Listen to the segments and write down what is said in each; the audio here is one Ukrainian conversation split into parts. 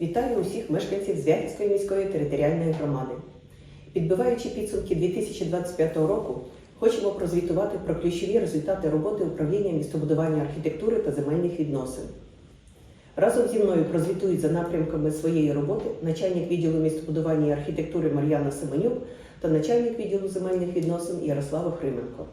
Вітаю усіх мешканців Звягільської міської територіальної громади. Підбиваючи підсумки 2025 року, хочемо прозвітувати про ключові результати роботи управління містобудування архітектури та земельних відносин. Разом зі мною прозвітують за напрямками своєї роботи начальник відділу містобудування і архітектури Мар'яна Семенюк та начальник відділу земельних відносин Ярослава Хрименко.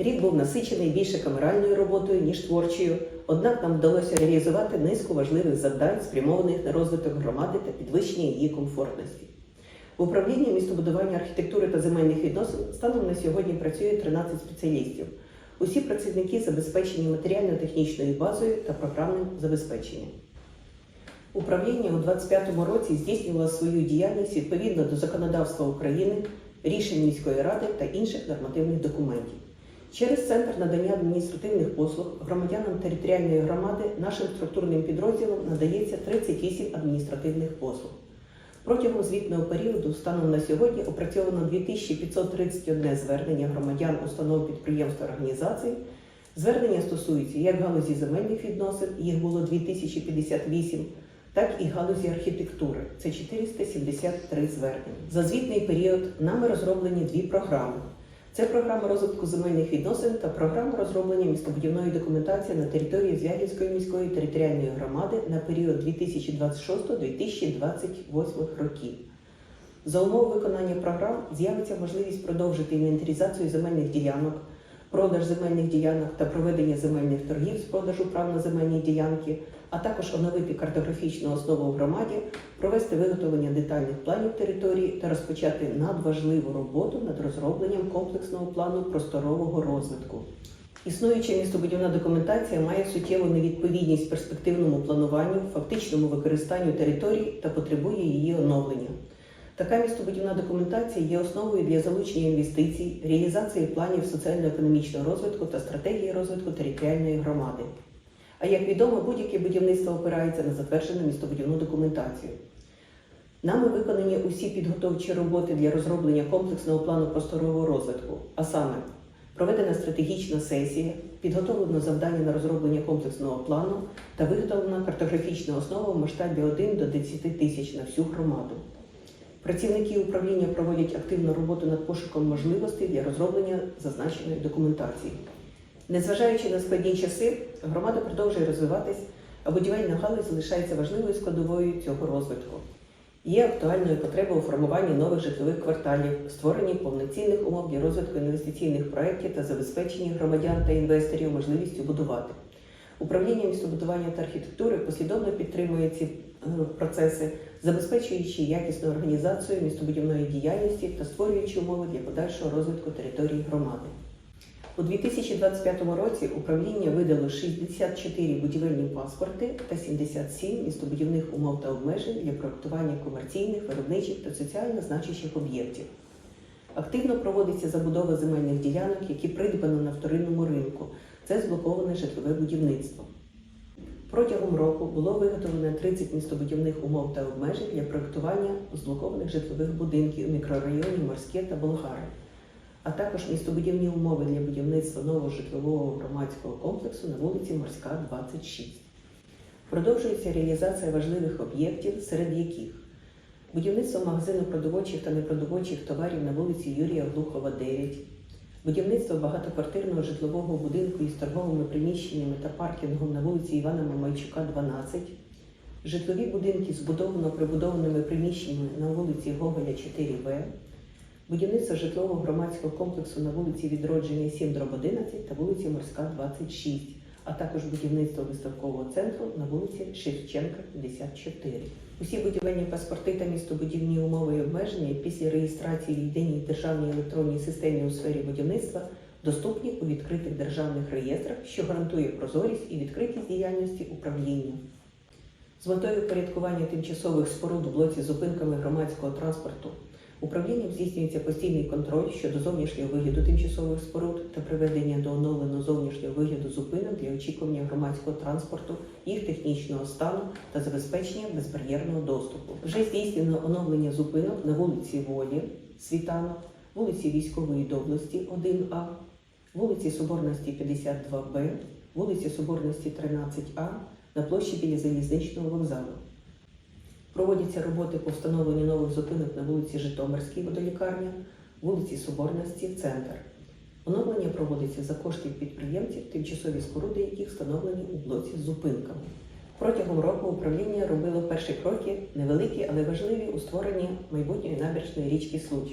Рік був насичений більше камеральною роботою, ніж творчою, однак нам вдалося реалізувати низку важливих завдань, спрямованих на розвиток громади та підвищення її комфортності. В управлінні містобудування архітектури та земельних відносин станом на сьогодні працює 13 спеціалістів. Усі працівники забезпечені матеріально-технічною базою та програмним забезпеченням. Управління у 2025 році здійснювало свою діяльність відповідно до законодавства України, рішень міської ради та інших нормативних документів. Через центр надання адміністративних послуг громадянам територіальної громади нашим структурним підрозділам надається 38 адміністративних послуг. Протягом звітного періоду станом на сьогодні опрацьовано 2531 звернення громадян, установ, підприємств та організацій. Звернення стосуються як галузі земельних відносин, їх було 2058, так і галузі архітектури. Це 473 звернення. За звітний період нами розроблені дві програми. Це програма розвитку земельних відносин та програма розроблення містобудівної документації на території Звягільської міської територіальної громади на період 2026-2028 років. За умов виконання програм з'явиться можливість продовжити інвентаризацію земельних ділянок, продаж земельних ділянок та проведення земельних торгів з продажу прав на земельні ділянки, а також оновити картографічну основу в громаді, провести виготовлення детальних планів території та розпочати надважливу роботу над розробленням комплексного плану просторового розвитку. Існуюча містобудівна документація має суттєву невідповідність перспективному плануванню, фактичному використанню територій та потребує її оновлення. Така містобудівна документація є основою для залучення інвестицій, реалізації планів соціально-економічного розвитку та стратегії розвитку територіальної громади. А як відомо, будь-яке будівництво опирається на затверджену містобудівну документацію. Нами виконані усі підготовчі роботи для розроблення комплексного плану просторового розвитку, а саме проведена стратегічна сесія, підготовлено завдання на розроблення комплексного плану та виготовлена картографічна основа в масштабі 1 до 10 тисяч на всю громаду. Працівники управління проводять активну роботу над пошуком можливостей для розроблення зазначеної документації. Незважаючи на складні часи, громада продовжує розвиватись, а будівельна галузь залишається важливою складовою цього розвитку. Є актуальною потреба у формуванні нових житлових кварталів, створенні повноцінних умов для розвитку інвестиційних проєктів та забезпеченні громадян та інвесторів можливістю будувати. Управління містобудування та архітектури послідовно підтримує ці е, процеси, забезпечуючи якісну організацію містобудівної діяльності та створюючи умови для подальшого розвитку території громади. У 2025 році управління видало 64 будівельні паспорти та 77 містобудівних умов та обмежень для проектування комерційних, виробничих та соціально значущих об'єктів. Активно проводиться забудова земельних ділянок, які придбано на вторинному ринку. Це зблоковане житлове будівництво. Протягом року було виготовлено 30 містобудівних умов та обмежень для проектування зблокованих житлових будинків у мікрорайоні Морське та Болгари, а також містобудівні умови для будівництва нового житлового громадського комплексу на вулиці Морська, 26. Продовжується реалізація важливих об'єктів, серед яких будівництво магазину продовольчих та непродовольчих товарів на вулиці Юрія Глухова, 9, будівництво багатоквартирного житлового будинку із торговими приміщеннями та паркінгом на вулиці Івана Мамайчука, 12, житлові будинки з будовано-прибудованими приміщеннями на вулиці Гоголя, 4В, будівництво житлового громадського комплексу на вулиці Відродження 7 11 та вулиці Морська, 26, а також будівництво виставкового центру на вулиці Шевченка, 54. Усі будівельні паспорти та містобудівні умови і обмеження після реєстрації в єдиній державній електронній системі у сфері будівництва доступні у відкритих державних реєстрах, що гарантує прозорість і відкритість діяльності управління. З метою порядкування тимчасових споруд у блоці зупинками громадського транспорту управлінням здійснюється постійний контроль щодо зовнішнього вигляду тимчасових споруд та приведення до оновленого зовнішнього вигляду зупинок для очікування громадського транспорту, їх технічного стану та забезпечення безбар'єрного доступу. Вже здійснено оновлення зупинок на вулиці Волі, Світанок, вулиці Військової доблесті 1А, вулиці Соборності 52Б, вулиці Соборності 13А, на площі біля залізничного вокзалу. Проводяться роботи по встановленню нових зупинок на вулиці Житомирській водолікарня, вулиці Соборності, центр. Оновлення проводиться за кошти підприємців, тимчасові споруди, яких встановлені у блоці з зупинками. Протягом року управління робило перші кроки, невеликі, але важливі у створенні майбутньої набережної річки Случ.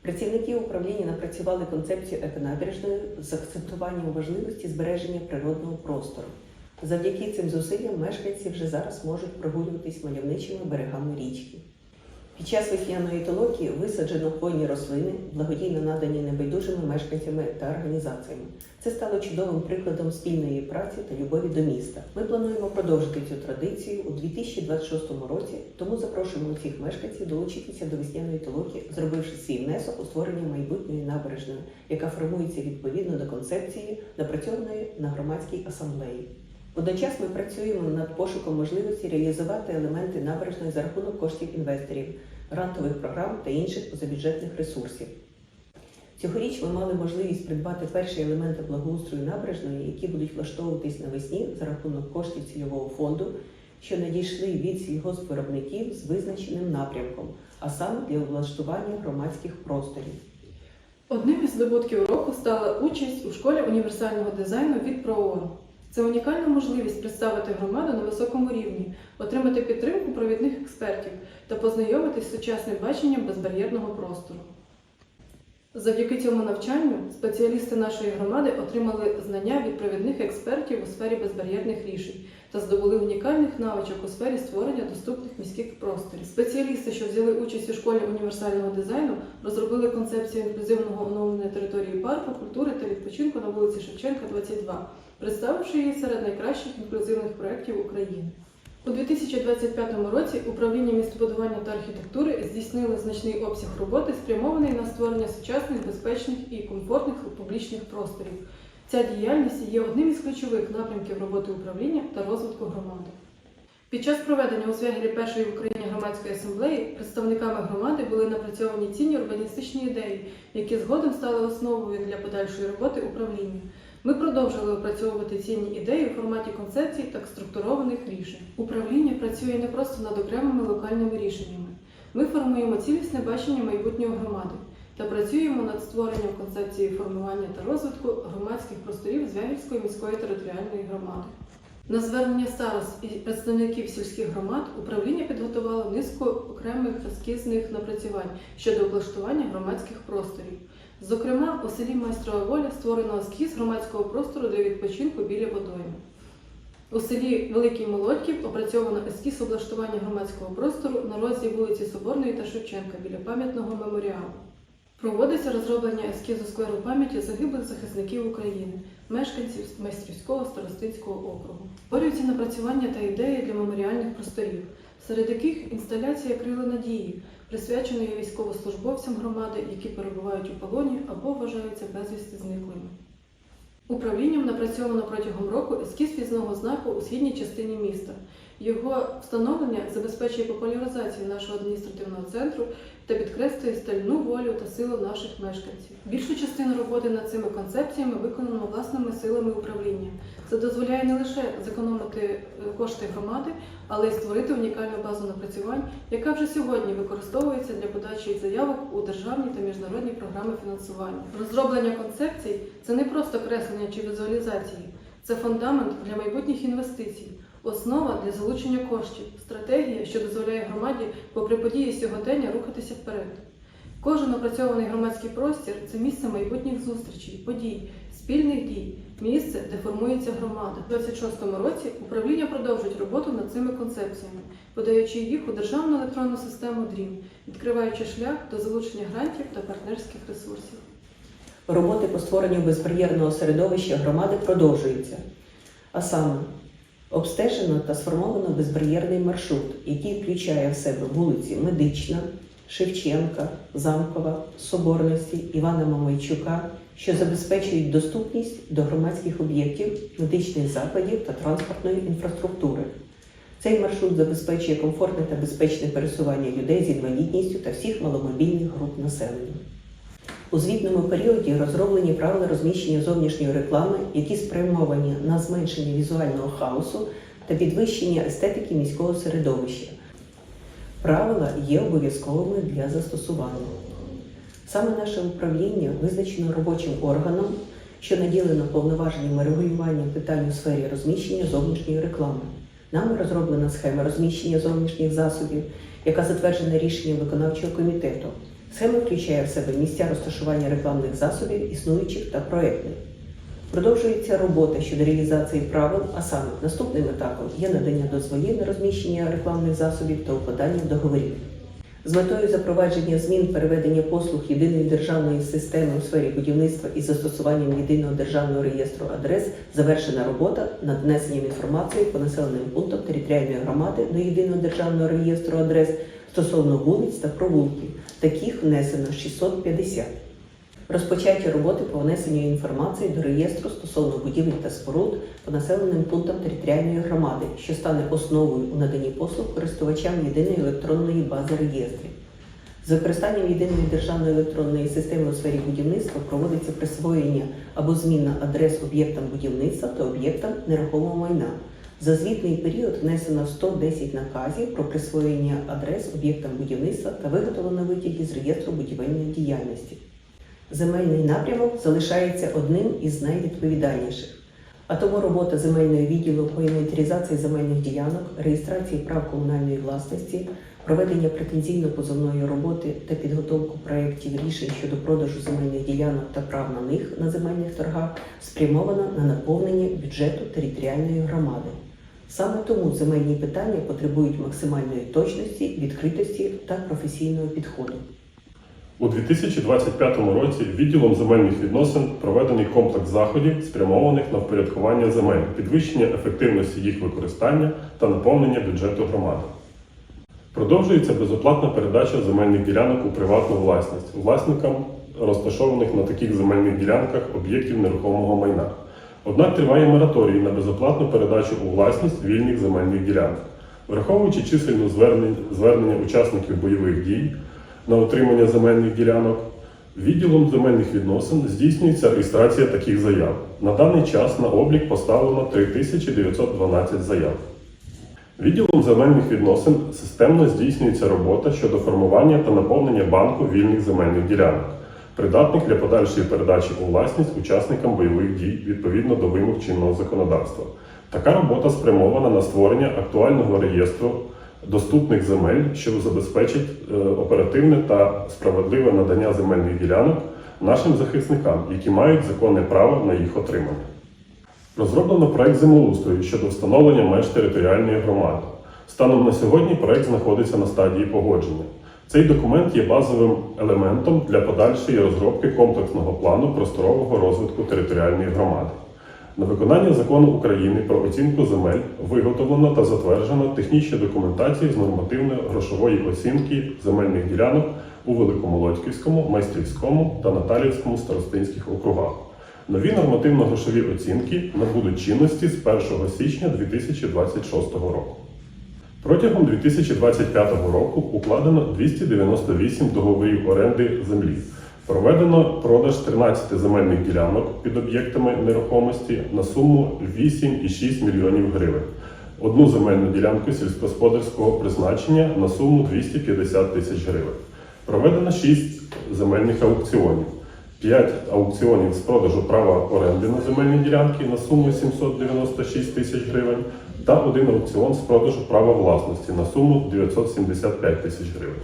Працівники управління напрацювали концепцію еконабережної з акцентуванням важливості збереження природного простору. Завдяки цим зусиллям мешканці вже зараз можуть прогулюватись мальовничими берегами річки. Під час весняної толоки висаджено хвойні рослини, благодійно надані небайдужими мешканцями та організаціями. Це стало чудовим прикладом спільної праці та любові до міста. Ми плануємо продовжити цю традицію у 2026 році, тому запрошуємо усіх мешканців долучитися до весняної толоки, зробивши свій внесок у створення майбутньої набережної, яка формується відповідно до концепції, напрацьованої на громадській асамблеї. Водночас ми працюємо над пошуком можливості реалізувати елементи набережної за рахунок коштів інвесторів, грантових програм та інших позабюджетних ресурсів. Цьогоріч ми мали можливість придбати перші елементи благоустрою набережної, які будуть влаштовуватись навесні за рахунок коштів цільового фонду, що надійшли від сільгоспвиробників з визначеним напрямком, а саме для влаштування громадських просторів. Одним із здобутків року стала участь у школі універсального дизайну від ПРООН. Це унікальна можливість представити громаду на високому рівні, отримати підтримку провідних експертів та познайомитись з сучасним баченням безбар'єрного простору. Завдяки цьому навчанню спеціалісти нашої громади отримали знання від провідних експертів у сфері безбар'єрних рішень та здобули унікальних навичок у сфері створення доступних міських просторів. Спеціалісти, що взяли участь у школі універсального дизайну, розробили концепцію інклюзивного оновлення території парку, культури та відпочинку на вулиці Шевченка, 22, представивши її серед найкращих інклюзивних проєктів України. У 2025 році управління містобудування та архітектури здійснило значний обсяг роботи, спрямований на створення сучасних, безпечних і комфортних публічних просторів. Ця діяльність є одним із ключових напрямків роботи управління та розвитку громади. Під час проведення у Свягелі першої в Україні громадської асамблеї представниками громади були напрацьовані цінні урбаністичні ідеї, які згодом стали основою для подальшої роботи управління. Ми продовжили опрацьовувати цінні ідеї у форматі концепцій та структурованих рішень. Управління працює не просто над окремими локальними рішеннями. Ми формуємо цілісне бачення майбутнього громади та працюємо над створенням концепції формування та розвитку громадських просторів Звягільської міської територіальної громади. На звернення старост і представників сільських громад управління підготувало низку окремих ескізних напрацювань щодо облаштування громадських просторів. Зокрема, у селі Майстрова Воля створено ескіз громадського простору для відпочинку біля водойми. У селі Великий Молодьків опрацьовано ескіз облаштування громадського простору на розі вулиці Соборної та Шевченка біля пам'ятного меморіалу. Проводиться розроблення ескізу скверу пам'яті загиблих захисників України, мешканців майстрівського старостинського округу. Створюються напрацювання та ідеї для меморіальних просторів, серед яких інсталяція Крила надії, присвяченої військовослужбовцям громади, які перебувають у полоні або вважаються безвісти зниклими. Управлінням напрацьовано протягом року ескіз візного знаку у східній частині міста. Його встановлення забезпечує популяризацію нашого адміністративного центру та підкреслює стальну волю та силу наших мешканців. Більшу частину роботи над цими концепціями виконано власними силами управління. Це дозволяє не лише зекономити е, кошти громади, але й створити унікальну базу напрацювань, яка вже сьогодні використовується для подачі заявок у державні та міжнародні програми фінансування. Розроблення концепцій це не просто креслення чи візуалізації, це фундамент для майбутніх інвестицій. Основа для залучення коштів, стратегія, що дозволяє громаді, попри події сьогодення, рухатися вперед. Кожен напрацьований громадський простір це місце майбутніх зустрічей, подій, спільних дій, місце, де формується громада. У 2026 році управління продовжить роботу над цими концепціями, подаючи їх у державну електронну систему DREAM, відкриваючи шлях до залучення грантів та партнерських ресурсів. Роботи по створенню безбар'єрного середовища громади продовжуються. А саме, обстежено та сформовано безбар'єрний маршрут, який включає в себе вулиці Медична, Шевченка, Замкова, Соборності, Івана Мамайчука, що забезпечують доступність до громадських об'єктів, медичних закладів та транспортної інфраструктури. Цей маршрут забезпечує комфортне та безпечне пересування людей з інвалідністю та всіх маломобільних груп населення. У звітному періоді розроблені правила розміщення зовнішньої реклами, які спрямовані на зменшення візуального хаосу та підвищення естетики міського середовища. Правила є обов'язковими для застосування. Саме наше управління визначено робочим органом, що наділено повноваженнями регулювання питань у сфері розміщення зовнішньої реклами. Нами розроблена схема розміщення зовнішніх засобів, яка затверджена рішенням виконавчого комітету. Схема включає в себе місця розташування рекламних засобів, існуючих та проектних. Продовжується робота щодо реалізації правил, а саме наступним етапом є надання дозволів на розміщення рекламних засобів та укладання договорів. З метою запровадження змін переведення послуг єдиної державної системи у сфері будівництва із застосуванням єдиного державного реєстру адрес завершена робота над внесенням інформації по населеним пунктам територіальної громади до єдиного державного реєстру адрес стосовно вулиць та провулків. Таких внесено 650. Розпочаті роботи по внесенню інформації до реєстру стосовно будівель та споруд по населеним пунктам територіальної громади, що стане основою у наданні послуг користувачам єдиної електронної бази реєстрів. З використанням єдиної державної електронної системи у сфері будівництва проводиться присвоєння або зміна адрес об'єктам будівництва та об'єктам нерухомого майна. За звітний період внесено 110 наказів про присвоєння адрес об'єктам будівництва та виготовлено витяги з реєстру будівельної діяльності. Земельний напрямок залишається одним із найвідповідальніших. А тому робота земельного відділу по інвентаризації земельних ділянок, реєстрації прав комунальної власності, проведення претензійно-позовної роботи та підготовку проєктів рішень щодо продажу земельних ділянок та прав на них на земельних торгах спрямована на наповнення бюджету територіальної громади. Саме тому земельні питання потребують максимальної точності, відкритості та професійного підходу. У 2025 році відділом земельних відносин проведений комплекс заходів, спрямованих на впорядкування земель, підвищення ефективності їх використання та наповнення бюджету громади. Продовжується безоплатна передача земельних ділянок у приватну власність власникам розташованих на таких земельних ділянках об'єктів нерухомого майна. Однак триває мораторій на безоплатну передачу у власність вільних земельних ділянок. Враховуючи чисельну звернення учасників бойових дій на отримання земельних ділянок, відділом земельних відносин здійснюється реєстрація таких заяв. На даний час на облік поставлено 3912 заяв. Відділом земельних відносин системно здійснюється робота щодо формування та наповнення банку вільних земельних ділянок, придатних для подальшої передачі у власність учасникам бойових дій відповідно до вимог чинного законодавства. Така робота спрямована на створення актуального реєстру доступних земель, що забезпечить е, оперативне та справедливе надання земельних ділянок нашим захисникам, які мають законне право на їх отримання. Розроблено проект землеустрою щодо встановлення меж територіальної громади. Станом на сьогодні проект знаходиться на стадії погодження. Цей документ є базовим елементом для подальшої розробки комплексного плану просторового розвитку територіальної громади. На виконання закону України про оцінку земель виготовлено та затверджено технічні документації з нормативно-грошової оцінки земельних ділянок у Великомолодьківському, Майстрівському та Наталівському старостинських округах. Нові нормативно-грошові оцінки набудуть чинності з 1 січня 2026 року. Протягом 2025 року укладено 298 договорів оренди землі. Проведено продаж 13 земельних ділянок під об'єктами нерухомості на суму 8,6 мільйонів гривень. Одну земельну ділянку сільськогосподарського призначення на суму 250 тисяч гривень. Проведено 6 земельних аукціонів. 5 аукціонів з продажу права оренди на земельні ділянки на суму 796 тисяч гривень та один аукціон з продажу права власності на суму 975 тисяч гривень.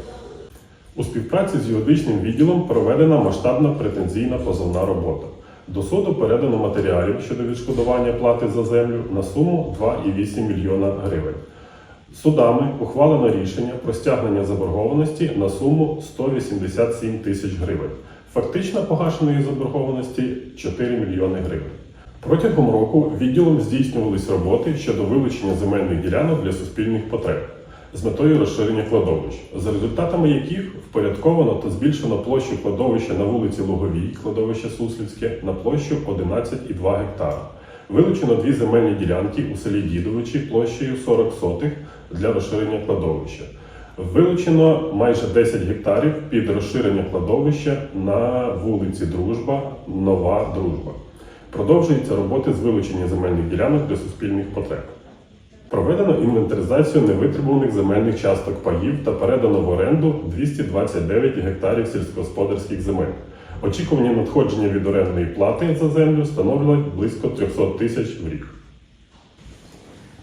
У співпраці з юридичним відділом проведена масштабна претензійна позовна робота. До суду передано матеріалів щодо відшкодування плати за землю на суму 2,8 мільйона гривень. Судами ухвалено рішення про стягнення заборгованості на суму 187 тисяч гривень. Фактично погашеної заборгованості 4 мільйони гривень. Протягом року відділом здійснювались роботи щодо вилучення земельних ділянок для суспільних потреб з метою розширення кладовищ, за результатами яких впорядковано та збільшено площу кладовища на вулиці Луговій, кладовище Суслівське, на площу 11,2 гектара. Вилучено дві земельні ділянки у селі Дідовичі площею 40 сотих для розширення кладовища. Вилучено майже 10 гектарів під розширення кладовища на вулиці Дружба, Нова Дружба. Продовжуються роботи з вилучення земельних ділянок для суспільних потреб. Проведено інвентаризацію невитребуваних земельних часток паїв та передано в оренду 229 гектарів сільськогосподарських земель. Очікувані надходження від орендної плати за землю становлять близько 300 тисяч в рік.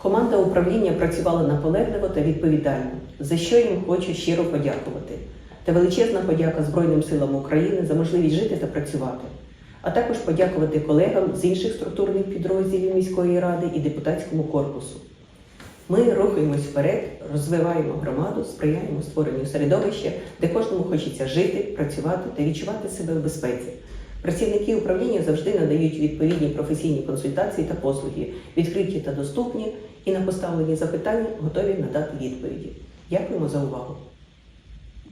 Команда управління працювала наполегливо та відповідально, за що їм хочу щиро подякувати. Та величезна подяка Збройним силам України за можливість жити та працювати, а також подякувати колегам з інших структурних підрозділів міської ради і депутатському корпусу. Ми рухаємось вперед, розвиваємо громаду, сприяємо створенню середовища, де кожному хочеться жити, працювати та відчувати себе в безпеці. Працівники управління завжди надають відповідні професійні консультації та послуги, відкриті та доступні, і на поставлені запитання готові надати відповіді. Дякуємо за увагу.